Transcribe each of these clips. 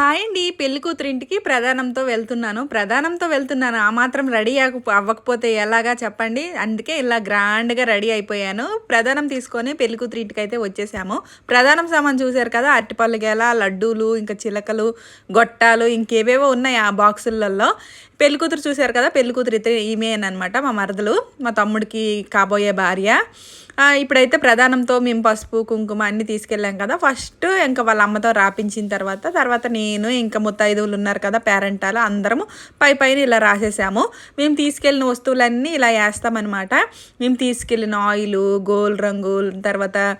Hi అండి. పెళ్ళి కూతురింటికి ప్రధానంతో వెళ్తున్నాను. ప్రధానంతో వెళ్తున్నాను. ఆ మాత్రం రెడీ అవ్వకపోతే ఎలాగా చెప్పండి? అందుకే ఇలా గ్రాండ్గా రెడీ అయిపోయాను. ప్రధానం తీసుకొని పెళ్ళి కూతురింటికి అయితే వచ్చేసాము. ప్రధానం సామాన్ చూశారు కదా అరటిపళ్ళు గెల లడ్డూలు ఇంకా చిలకలు గొట్టాలు ఇంకేవేవో ఉన్నాయి ఆ బాక్సులలో పెళ్ళి కూతురు చూశారు కదా పెళ్ళి కూతురు అయితే ఈమెనమాట మా మరదలు మా తమ్ముడికి కాబోయే భార్య. ఇప్పుడైతే ప్రధానంతో మేము పసుపు కుంకుమ అన్నీ తీసుకెళ్ళాం కదా. ఫస్ట్ ఇంకా వాళ్ళ అమ్మతో రాపించిన తర్వాత తర్వాత నేను ఇంకా ముత్తైదువులు ఉన్నారు కదా పేరెంటాలు అందరము పై పైన ఇలా రాసేసాము. మేము తీసుకెళ్ళిన వస్తువులన్నీ ఇలా వేస్తామన్నమాట. మేము తీసుకెళ్ళిన ఆయిల్ గోల్ రంగు తర్వాత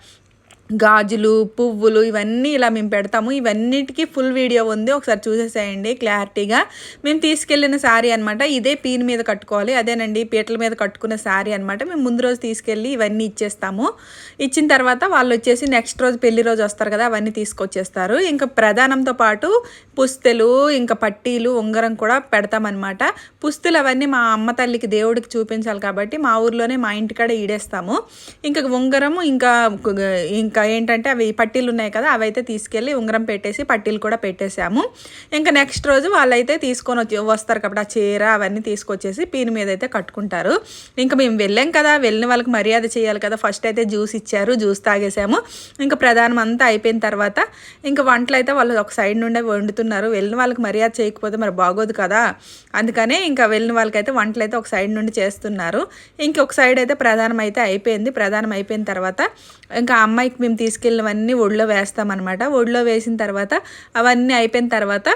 గాజులు పువ్వులు ఇవన్నీ ఇలా మేము పెడతాము. ఇవన్నిటికీ ఫుల్ వీడియో ఉంది. ఒకసారి చూసేసేయండి క్లారిటీగా. మేము తీసుకెళ్ళిన శారీ అనమాట ఇదే పీన్ మీద కట్టుకోవాలి. అదేనండి పీటల మీద కట్టుకున్న శారీ అనమాట మేము ముందు రోజు తీసుకెళ్ళి ఇవన్నీ ఇచ్చేస్తాము. ఇచ్చిన తర్వాత వాళ్ళు వచ్చేసి నెక్స్ట్ రోజు పెళ్ళి రోజు వస్తారు కదా అవన్నీ తీసుకొచ్చేస్తారు. ఇంకా ప్రధానంతో పాటు పుస్తెలు ఇంకా పట్టీలు ఉంగరం కూడా పెడతామన్నమాట. పుస్తులు అవన్నీ మా అమ్మ తల్లికి దేవుడికి చూపించాలి కాబట్టి మా ఊర్లోనే మా ఇంటికాడ ఈడేస్తాము. ఇంకా ఉంగరము ఇంకా ఇంకా ఏంటంటే అవి పట్టీలు ఉన్నాయి కదా అవి అయితే తీసుకెళ్ళి ఉంగరం పెట్టేసి పట్టీలు కూడా పెట్టేశాము. ఇంకా నెక్స్ట్ రోజు వాళ్ళైతే తీసుకొని వచ్చి వస్తారు కాబట్టి ఆ చీర అవన్నీ తీసుకొచ్చేసి పీని మీద అయితే కట్టుకుంటారు. ఇంకా మేము వెళ్ళాం కదా వెళ్ళిన వాళ్ళకి మర్యాద చేయాలి కదా. ఫస్ట్ అయితే జ్యూస్ ఇచ్చారు జ్యూస్ తాగేసాము ఇంకా ప్రధానం అంతా అయిపోయిన తర్వాత ఇంకా వంటలు అయితే వాళ్ళు ఒక సైడ్ నుండే వండుతున్నారు. వెళ్ళిన వాళ్ళకి మర్యాద చేయకపోతే మరి బాగోదు కదా. అందుకనే ఇంకా వెళ్ళిన వాళ్ళకైతే వంటలు అయితే ఒక సైడ్ నుండి చేస్తున్నారు. ఇంకొక సైడ్ అయితే ప్రధానం అయితే అయిపోయింది. ప్రధానం అయిపోయిన తర్వాత ఇంకా అమ్మాయికి మేము తీసుకెళ్ళినవన్నీ ఒడిలో వేస్తామన్నమాట. ఒడిలో వేసిన తర్వాత అవన్నీ అయిపోయిన తర్వాత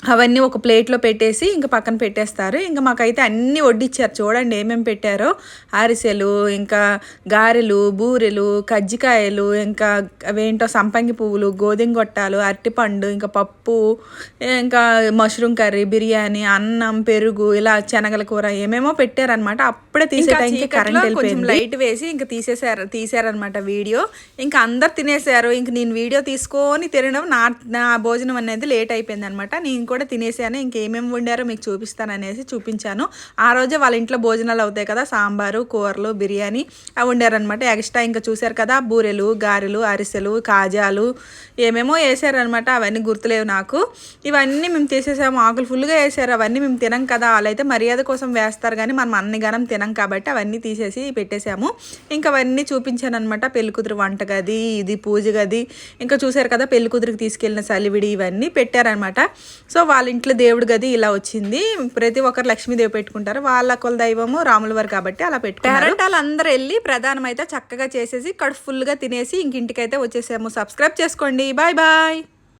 అవన్నీ ఒక ప్లేట్లో పెట్టేసి ఇంకా పక్కన పెట్టేస్తారు. ఇంకా మాకైతే అన్నీ వడ్డిచ్చారు. చూడండి ఏమేమి పెట్టారో. అరిసెలు ఇంకా గారెలు బూరెలు కజ్జికాయలు ఇంకా అవేంటో సంపంగి పువ్వులు గోధుమ గొట్టాలు అరటిపండు ఇంకా పప్పు ఇంకా మష్రూమ్ కర్రీ బిర్యానీ అన్నం పెరుగు ఇలా శనగల కూర ఏమేమో పెట్టారనమాట అప్పుడే తీసే టైంకి కరెంట్ వెళ్ళిపోయింది. లైట్ వేసి ఇంకా తీసేసారు తీసారనమాట వీడియో. ఇంకా అందరు తినేసారు. ఇంక నేను వీడియో తీసుకొని తినడం నా నా భోజనం అనేది లేట్ అయిపోయింది అనమాట నేను కూడా తినేసాను. ఇంకేమేమి వండారో మీకు చూపిస్తాను అనేసి చూపించాను. ఆ రోజే వాళ్ళ ఇంట్లో భోజనాలు అవుతాయి కదా సాంబారు కూరలు బిర్యానీ అవి వండారనమాట ఎక్స్ట్రా ఇంకా చూశారు కదా బూరెలు గారెలు అరిసెలు కాజాలు ఏమేమో వేసారనమాట అవన్నీ గుర్తులేవు నాకు. ఇవన్నీ మేము తీసేసాము. ఆకులు ఫుల్గా వేసారు. అవన్నీ మేము తినం కదా. వాళ్ళైతే మర్యాద కోసం వేస్తారు కానీ మనం అన్ని గనం తినం కాబట్టి అవన్నీ తీసేసి పెట్టేశాము ఇంకా అవన్నీ చూపించాను అనమాట పెళ్ళికూతురు వంటగది ఇది పూజ గది. ఇంకా చూశారు కదా పెళ్ళికూతురికి తీసుకెళ్ళిన సలివిడి ఇవన్నీ పెట్టారనమాట సో వాళ్ళ ఇంట్లో దేవుడి గది ఇలా వచ్చింది. ప్రతి ఒక్కరు లక్ష్మీదేవి పెట్టుకుంటారు. వాళ్ళ కుల దైవము రాముల వారు కాబట్టి అలా పెట్టుకుంటారు పేరెంటాలు వెళ్ళి ప్రధానం అయితే చక్కగా చేసేసి కడుపు ఫుల్గా తినేసి ఇంకింటికైతే వచ్చేసాము. సబ్స్క్రైబ్ చేసుకోండి. Bye bye